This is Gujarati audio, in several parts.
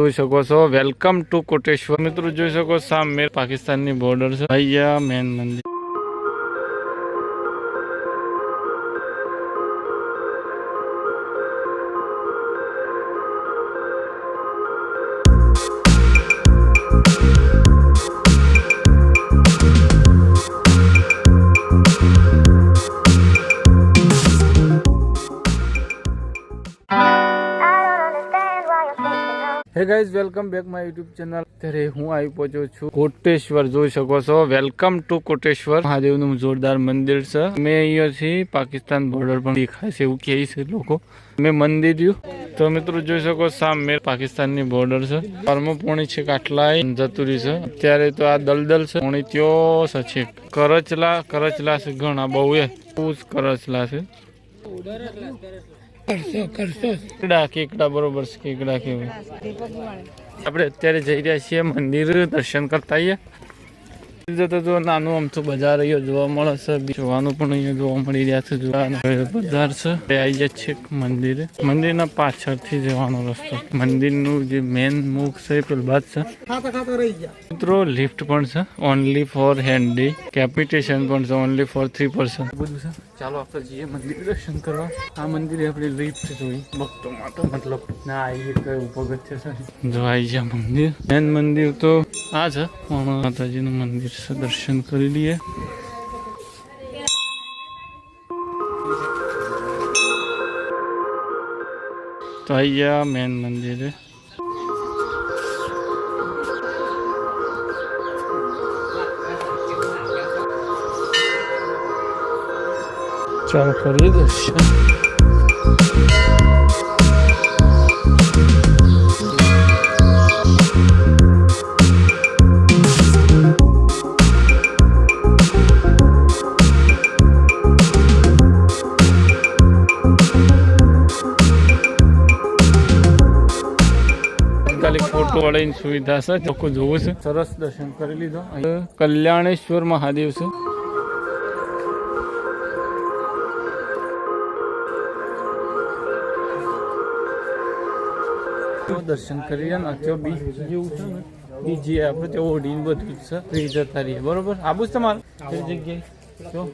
જોઈ શકો છો. વેલકમ ટુ કોટેશ્વર મિત્રો, જોઈ શકો સામે પાકિસ્તાનની બોર્ડર છે. અહીંયા મેન મંદિર. Guys welcome back my YouTube channel અત્યારે હું આવી પહોંચ્યો છું કોટેશ્વર, જોઈ શકો છો. Welcome to Koteshwar. મહાદેવનું જોરદાર મંદિર છે. મેં અહીંયાથી પાકિસ્તાન બોર્ડર પણ દેખાય છે, એવું કહે છે લોકો. મેં મંદિર રહ્યું તો મિત્રો, જોઈ શકો સામે પાકિસ્તાનની બોર્ડર છે. પોણી છે, કાટલાય, જતુરી છે. અત્યારે તો આ દલદલ છે, પોણી ત્યો છે કરચલા કરચલા છે ઘણા બહુ એ. બહુ કરચલા છે. કેવું. આપણે અત્યારે જઈ રહ્યા છીએ મંદિર દર્શન કરતા આવીએ જતો જો નાનું અમથું બજાર અહીંયા જોવા મળે છે જોવાનું પણ અહીંયા જોવા મળી રહ્યા છે, જોવાનું. બજાર છે. આવી જાય છે મંદિરે. મંદિરના પાછળથી જવાનો રસ્તો. મંદિરનું જે મેન મુખ છે પેલ બાદ છે. મિત્રો લિફ્ટ પણ છે. ઓનલી ફોર હેન્ડી કેપિટેશન પણ છે ઓનલી ફોર થ્રી પર્સન બધું છે ચાલો આપણે જઈએ મંદિર દર્શન કરવા. આ મંદિરે આપણે લિફ્ટ જોઈ ભક્તો માટે મતલબ ના આવીએ કઈ પગથિયે છે મંદિર. મેન મંદિર તો આ છે પણ માતાજીનું મંદિર છે, દર્શન કરી લઈએ. તો આવી ગયા મેન મંદિરે. ચાલો કરીએ દર્શન તાત્કાલિક ફોટો વાળાની સુવિધા છે લોકો જોવું છે. સરસ દર્શન કરી લીધો. કલ્યાણેશ્વર મહાદેવ છે. દર્શન કરી ને અત્યારે બીચ જેવું છે ને બીચ જે આપણે તે ઓઢીને બધું જ છે ફ્રી જતા રહીએ. બરોબર? આબુ જ તમારે? કઈ જગ્યાએ જો.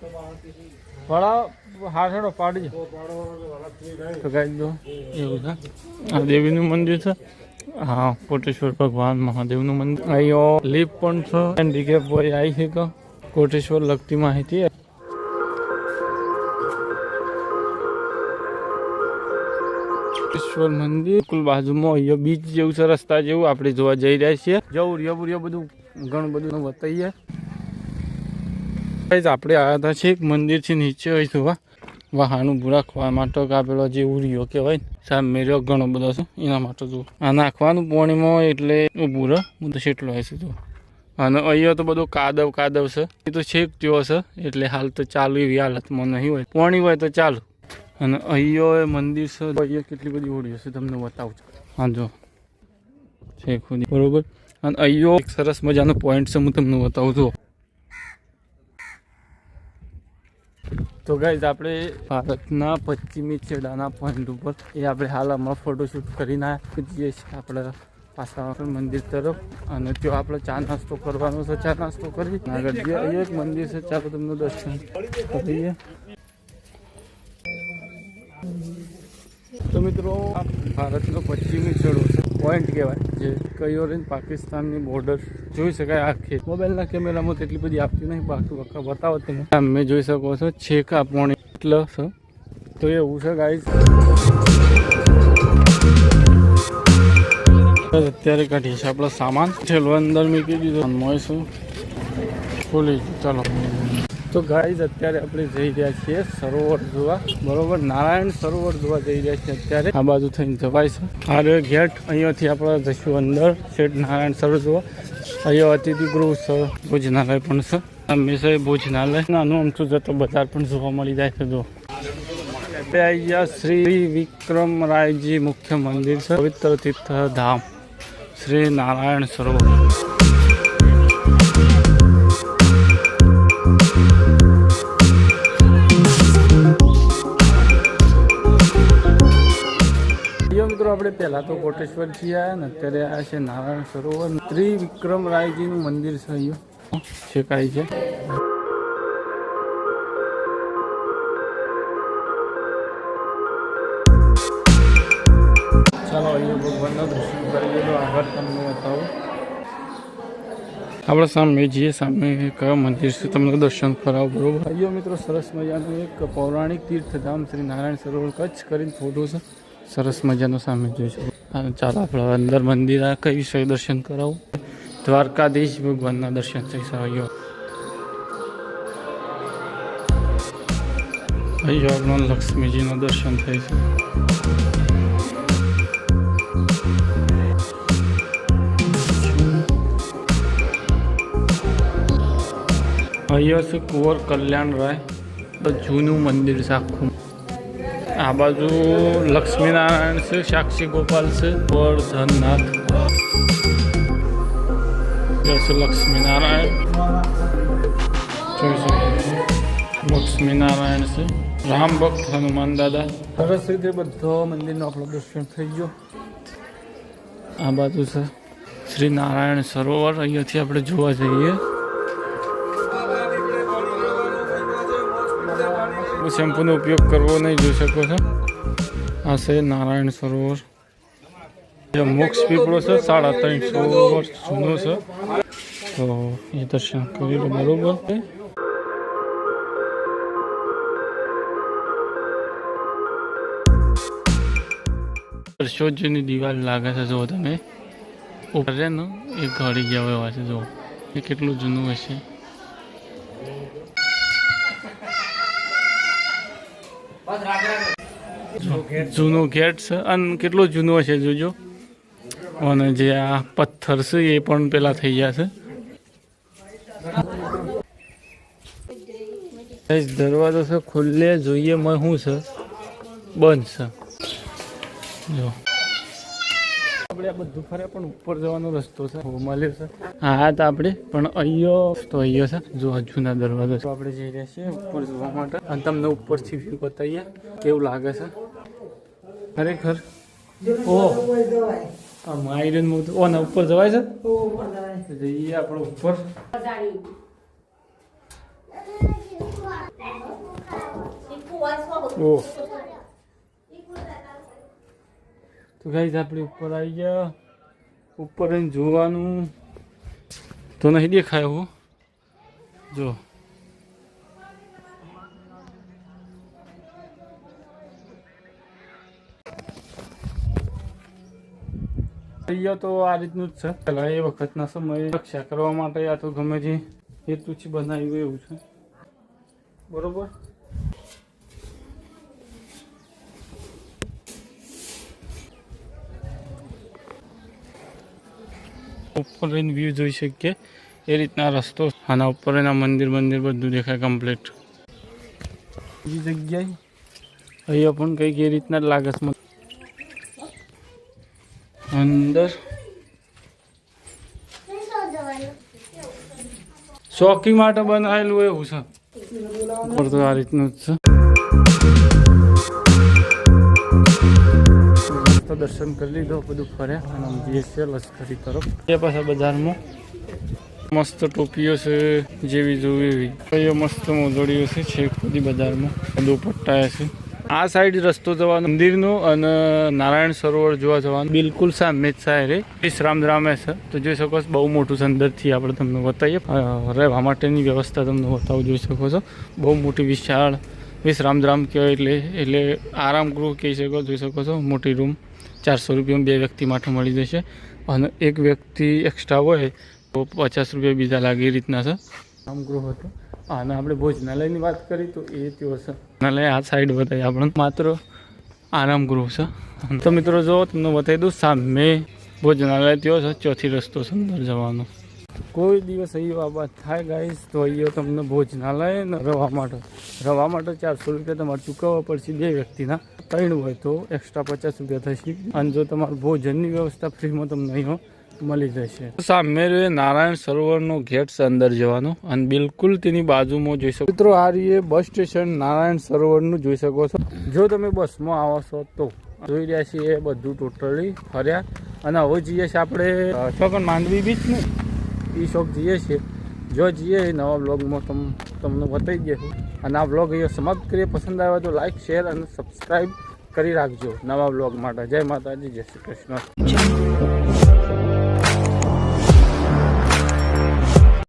પડાવ હાથડો પાડજો. તો દો. એવું છે. આ દેવીનું મંદિર છે. હા કોટેશ્વર ભગવાન મહાદેવનું મંદિર. અહીંયા લીપ પણ છે. હેન્ડીકેપ હોય આવી છે કોટેશ્વર લગતી માહિતી ઈશ્વર મંદિર, કુલ બાજુમાં અહીંયા બીચ જેવું છે, રસ્તા જેવું, આપણે જોવા જઈ રહ્યા છીએ. જવું રહ્યો રહ્યો, બધું ઘણું બધું બતાવીએ. આપણે આવ્યા હતા છે એક મંદિરથી નીચે હોય જોવા વાહનું રાખવા માટે કાપેલો જે ઉરિયો કહેવાય સામે રહ્યો ઘણો બધો છે, એના માટે જો આ નાખવાનું પાણીમાં એટલે ઊભું રહે તો છેટલો હોય છે અને અહીંયા તો બધું કાદવ કાદવ છે. એ તો છેક ત્યો છે એટલે હાલ તો ચાલુ એવી હાલતમાં નહીં હોય. પાણી હોય તો ચાલુ. અને અહીંયા એ મંદિર છે. અહીંયા કેટલી બધી હોડીઓ છે તમને બતાવું છું. હા, જો. છે ખુદી. બરોબર? અને અહીંયો એક સરસ મજાનો પોઈન્ટ છે, હું તમને બતાવું છું. તો ગાઈઝ આપણે ભારતના પશ્ચિમી છેડાના પોઈન્ટ ઉપર એ આપણે હાલ હમણાં ફોટોશૂટ કરીને જઈએ છીએ આપણે પાછા મંદિર તરફ. અને ત્યાં આપણે ચા નાસ્તો કરવાનો છે, ચા નાસ્તો કરી. આગળ અહીંયા એક મંદિર છે, ચાલો તમને દર્શન કરીએ. તો મિત્રો, ભારતનો પશ્ચિમી છેડો છે. પોઈન્ટ કહેવાય. જે કયો રહીને પાકિસ્તાનની બોર્ડર જોઈ શકાય આખી. મોબાઈલના કેમેરામાં તેટલી બધી આપતી નહીં, બાકી બતાવો તમે તમે જોઈ શકો છો, છેક પોણી એટલે છે તો એવું છે ગાઈઝ અત્યારે કાઢીએ છીએ આપણો સામાન. છેલ્લો અંદર મૂકી દીધો. મોય છું ખોલી ચાલો. તો ગાઈઝ અત્યારે આપણે જઈ રહ્યા છીએ સરોવર જોવા. બરોબર? નારાયણ સરોવર જોવા જઈ રહ્યા છીએ અત્યારે. આ બાજુ થઈને જવાય છે. આ ગેટ, અહીંયાથી આપણે જઈશું અંદર. શેઠ નારાયણ સરોવર જોવા. અહીંયા અતિથિગૃહ છે, ભોજનાલય પણ છે. હંમેશા ભોજનાલય. નાનું અમથું જતો બજાર પણ જોવા મળી જાય છે, જો. આવી શ્રી વિક્રમરાયજી મુખ્ય મંદિર છે, પવિત્ર તીર્થ ધામ શ્રી નારાયણ સરોવર. પહેલાં તો કોટેશ્વર છીએ આવ્યા ને, અત્યારે આ છે નારાયણ સરોવર. ત્રિવિક્રમ રાયજીનું મંદિર છે અહીંયા. છે છે? ચાલો, અહીંયા ભગવાનના દર્શન કરી તો આગળ તમને બતાવું. આપણે સામે જઈએ સામે કયા મંદિર છે, તમને દર્શન કરાવો, બરોબર? અહીંયા મિત્રો, સરસ મજાનું એક પૌરાણિક તીર્થધામ શ્રી નારાયણ સરોવર કચ્છ કરીને ફોટો છે. સરસ મજાનો સામે જોઈ શકો. ચાલો આપણે અંદર મંદિર કઈ વિશે દર્શન કરાવું. દ્વારકાધીશ ભગવાનના દર્શન થઈ શકે. અહીંયા લક્ષ્મીજીનું દર્શન થઈ છે અહીંયા છે કુંવર કલ્યાણ રાય જૂનું મંદિર છે આખું. આ બાજુ લક્ષ્મીનારાયણ છે સાક્ષી ગોપાલ છે વર્ધનનાથ અહીંયા છે લક્ષ્મીનારાયણ. જોઈ શકો લક્ષ્મીનારાયણ છે. રામ ભક્ત હનુમાન દાદા. સરસ રીતે બધો મંદિરનો આપણો દર્શન થઈ ગયો. આ બાજુ છે શ્રી નારાયણ સરોવર. અહીંયાથી આપણે જોવા જઈએ. શેમ્પૂનો ઉપયોગ કરવો નહીં, જોઈ શકો છો. આ છે નારાયણ સરોવર. જે મોક્ષ પીપળો છે, સાડા ત્રણસો વર્ષ જૂનો છે. તો એ દર્શન કરી લો, બરોબર? છે વર્ષો જૂની દિવાલ લાગે છે જો તમે. ઉપર છે ને એ ઘડી ગયા એવા છે જો એ કેટલું જૂનું હશે જૂનો ગેટ છે. અને કેટલો જૂનો છે જોજો. અને જે આ પથ્થર છે એ પણ પેલા થઈ ગયા છે. દરવાજો છે ખુલ્લે. જોઈએ શું છે. બંધ છે. જો. બધું ફરે પણ ઉપર જવાનો રસ્તો છે મળ્યો છે. હા તો આપણે પણ અહીંયા તો અહીંયા છે જો આ જૂના દરવાજો છે. આપણે જઈ રહ્યા છીએ ઉપર જોવા માટે. અને તમને ઉપરથી વ્યૂ બતાવીએ કેવું લાગે છે. ખરેખર? ઓ આ માયરન મોટું. ઓ ના ઉપર જવાય છે? જઈએ આપણે ઉપર. ઓ. તો ગાઈઝ આપણે ઉપર આવી ગયા. ઉપર એને જોવાનું. તો નહીં દેખાય હું. જો. અહીંયા તો આ રીતનું જ છે. પહેલાં એ વખતના સમયે રક્ષા કરવા માટે આ તો ગમે તે હેતુથી બનાવ્યું એવું છે. બરોબર? ઉપર રહીને વ્યૂ જોઈ શકીએ. એ રીતના રસ્તો આના ઉપર એના મંદિર મંદિર બધું દેખાય કમ્પ્લીટ બીજી જગ્યાએ? અહીંયા પણ કંઈક એ રીતના જ લાગે છે અંદર. શોખી માટે બનાવેલું એવું છે. આ રીતનું જ છે. તો દર્શન કરી લીધો, બધું ફર્યા અને જઈએ છીએ લશ્કરી તરફ. એ પાછા બજારમાં. મસ્ત ટોપીઓ છે, જેવી જોવી એવી. કયો મસ્ત મોજડીઓ છે છેક બધી બજારમાં. દુપટ્ટા છે. આ સાઈડ રસ્તો જવાનો, મંદિરનો અને નારાયણ સરોવર જોવા જવાનું. બિલકુલ સામે જ સાહેરે વિશ્રામ રામે છે. તો જોઈ શકો છો, બહુ મોટું છે, અંદરથી આપણે તમને બતાવીએ. રહેવા માટેની વ્યવસ્થા તમને બતાવું, જોઈ શકો છો. બહુ મોટી વિશાળ વિશ્રામધામ કહેવાય એટલે એટલે આરામ ગૃહ કહી શકો, જોઈ શકો છો, મોટી રૂમ ચારસો રૂપિયામાં બે વ્યક્તિ માટે મળી જશે. અને એક વ્યક્તિ એક્સ્ટ્રા હોય તો પચાસ રૂપિયા બીજા લાગે એ રીતના છે. આરામ ગૃહ હતો. અને આપણે ભોજનાલયની વાત કરી તો એ ત્યો છે ભોજનાલય આ સાઈડ બતાવી આપણે માત્ર આરામ ગૃહ છે. તો મિત્રો જો તમને બતાવી દઉં સામે ભોજનાલય તેઓ છે ચોથી રસ્તો છે અંદર જવાનો. કોઈ દિવસ અહીં બાબત થાય ગાઈસ તો અહીંયા તમને ભોજનાલય ને રવા માટે. રવા માટે ચારસો રૂપિયા તમારે ચૂકવવા પડશે બે વ્યક્તિના. ત્રણ હોય તો એક્સ્ટ્રા પચાસ રૂપિયા થશે. અને જો તમારું ભોજનની વ્યવસ્થા ફ્રીમાં તમને અહીંયા મળી જશે. સામે નારાયણ સરોવરનો ગેટ છે અંદર જવાનો. અને બિલકુલ તેની બાજુમાં જોઈ શકો મિત્રો આ રીએ બસ સ્ટેશન નારાયણ સરોવરનું જોઈ શકો છો. જો તમે બસમાં આવો છો તો જોઈ રહ્યા છીએ એ બધું ટોટલી ફર્યા. અને હવે જઈએ છીએ આપણે અ, ચોકન માંડવી બીચ ને એ શોખ જઈએ છીએ. જો જઈએ નવા બ્લોગમાં તમ તમને બતાવી દઈશું અને આ બ્લોગ અહીંયા સમાપ્ત કરીએ. પસંદ આવ્યો તો લાઈક શેર અને સબસ્ક્રાઈબ કરી રાખજો નવા બ્લોગ માટે. જય માતાજી, જય શ્રી કૃષ્ણ.